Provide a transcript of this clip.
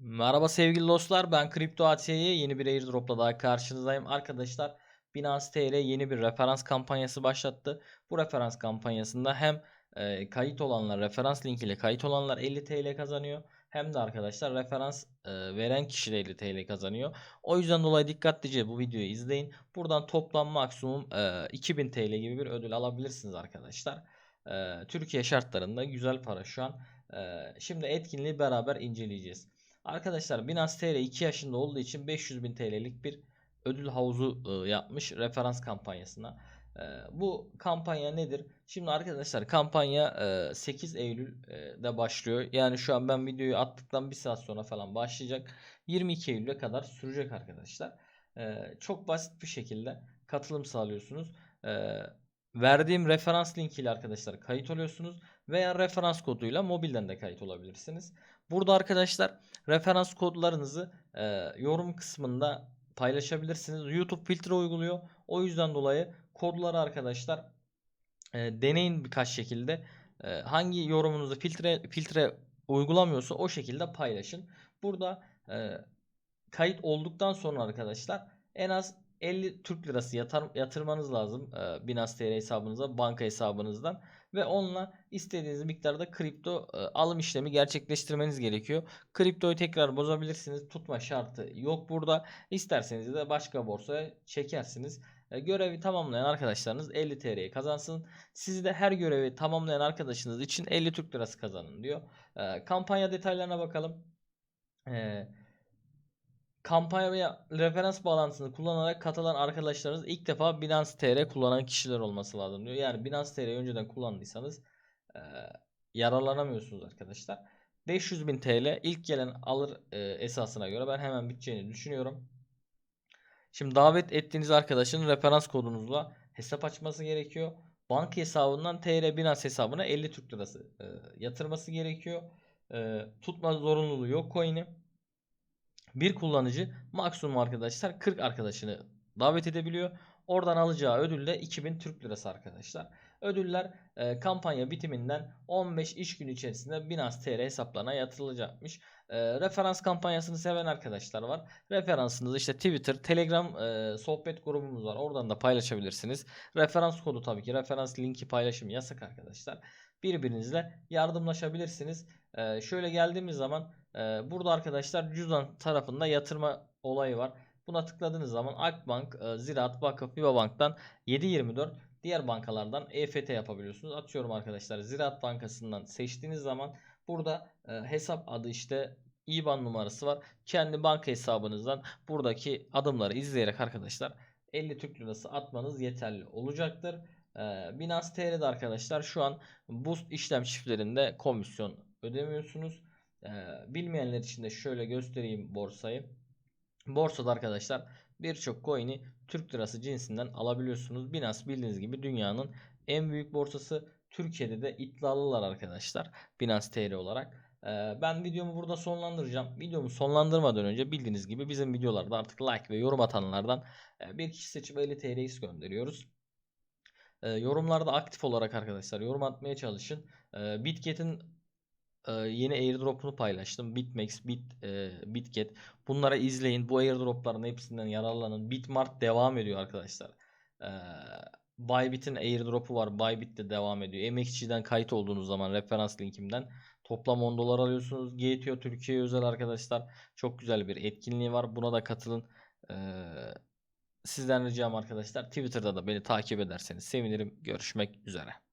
Merhaba sevgili dostlar. Ben Kripto AT'ye yeni bir airdropla daha karşınızdayım. Arkadaşlar Binance TR yeni bir referans kampanyası başlattı. Bu referans kampanyasında hem e, kayıt olanlar, referans link ile kayıt olanlar 50 TL kazanıyor. Hem de arkadaşlar referans e, veren kişi de 50 TL kazanıyor. O yüzden dolayı dikkatlice bu videoyu izleyin. Buradan toplam maksimum e, 2000 TL gibi bir ödül alabilirsiniz arkadaşlar. E, Türkiye şartlarında güzel para şu an. E, şimdi etkinliği beraber inceleyeceğiz. Arkadaşlar Binance TR 2 yaşında olduğu için 500 bin TL'lik bir ödül havuzu e, yapmış referans kampanyasına. E, bu kampanya nedir? Şimdi arkadaşlar kampanya e, 8 Eylül'de başlıyor. Yani şu an ben videoyu attıktan bir saat sonra falan başlayacak. 22 Eylül'e kadar sürecek arkadaşlar. E, çok basit bir şekilde katılım sağlıyorsunuz. E, verdiğim referans link ile arkadaşlar kayıt oluyorsunuz veya referans koduyla mobilden de kayıt olabilirsiniz. Burada arkadaşlar referans kodlarınızı e, yorum kısmında paylaşabilirsiniz. YouTube filtre uyguluyor. O yüzden dolayı kodları arkadaşlar e, deneyin birkaç şekilde. E, hangi yorumunuzu filtre filtre uygulamıyorsa o şekilde paylaşın. Burada e, kayıt olduktan sonra arkadaşlar en az 50 Türk lirası yatar, yatırmanız lazım e, Binance TR hesabınıza, banka hesabınızdan ve onunla istediğiniz miktarda kripto e, alım işlemi gerçekleştirmeniz gerekiyor. Kriptoyu tekrar bozabilirsiniz. Tutma şartı yok burada. İsterseniz de başka borsaya çekersiniz. E, görevi tamamlayan arkadaşlarınız 50 TL'ye kazansın. Siz de her görevi tamamlayan arkadaşınız için 50 Türk lirası kazanın diyor. E, kampanya detaylarına bakalım. Eee kampanya referans bağlantısını kullanarak katılan arkadaşlarınız ilk defa Binance TR kullanan kişiler olması lazım diyor. Yani Binance TR'yi önceden kullandıysanız e, yararlanamıyorsunuz arkadaşlar. 500.000 TL ilk gelen alır e, esasına göre ben hemen biteceğini düşünüyorum. Şimdi davet ettiğiniz arkadaşın referans kodunuzla hesap açması gerekiyor. Banka hesabından TR Binance hesabına 50 Türk Lirası e, yatırması gerekiyor. E, tutma zorunluluğu yok coin'i. Bir kullanıcı maksimum arkadaşlar 40 arkadaşını davet edebiliyor. Oradan alacağı ödül de 2000 Türk Lirası arkadaşlar. Ödüller e, kampanya bitiminden 15 iş günü içerisinde Binance TR hesaplarına yatırılacakmış. E, referans kampanyasını seven arkadaşlar var. Referansınızı işte Twitter, Telegram e, sohbet grubumuz var. Oradan da paylaşabilirsiniz. Referans kodu tabii ki referans linki paylaşım yasak arkadaşlar. Birbirinizle yardımlaşabilirsiniz. E, şöyle geldiğimiz zaman e, burada arkadaşlar cüzdan tarafında yatırma olayı var. Buna tıkladığınız zaman Akbank, e, Ziraat, Vakıf, Bank'tan 7.24 diğer bankalardan EFT yapabiliyorsunuz. Atıyorum arkadaşlar Ziraat Bankası'ndan seçtiğiniz zaman burada e, hesap adı işte IBAN numarası var. Kendi banka hesabınızdan buradaki adımları izleyerek arkadaşlar 50 Türk Lirası atmanız yeterli olacaktır. Ee, Binance TR'de arkadaşlar şu an boost işlem çiftlerinde komisyon ödemiyorsunuz. Ee, bilmeyenler için de şöyle göstereyim borsayı. Borsada arkadaşlar birçok coin'i Türk lirası cinsinden alabiliyorsunuz. Binance bildiğiniz gibi dünyanın en büyük borsası. Türkiye'de de iddialılar arkadaşlar. Binance TR olarak. Ee, ben videomu burada sonlandıracağım. Videomu sonlandırmadan önce bildiğiniz gibi bizim videolarda artık like ve yorum atanlardan e, bir kişi seçip 50 TL'yi gönderiyoruz. E, yorumlarda aktif olarak arkadaşlar yorum atmaya çalışın. E, Bitget'in e, yeni airdrop'unu paylaştım. Bitmex, Bit, e, Bitget. Bunları izleyin. Bu airdrop'ların hepsinden yararlanın. Bitmart devam ediyor arkadaşlar. E, Bybit'in airdrop'u var. Bybit de devam ediyor. MXC'den kayıt olduğunuz zaman referans linkimden toplam 10 dolar alıyorsunuz. GTO Türkiye özel arkadaşlar. Çok güzel bir etkinliği var. Buna da katılın. Eee Sizden ricam arkadaşlar Twitter'da da beni takip ederseniz sevinirim. Görüşmek üzere.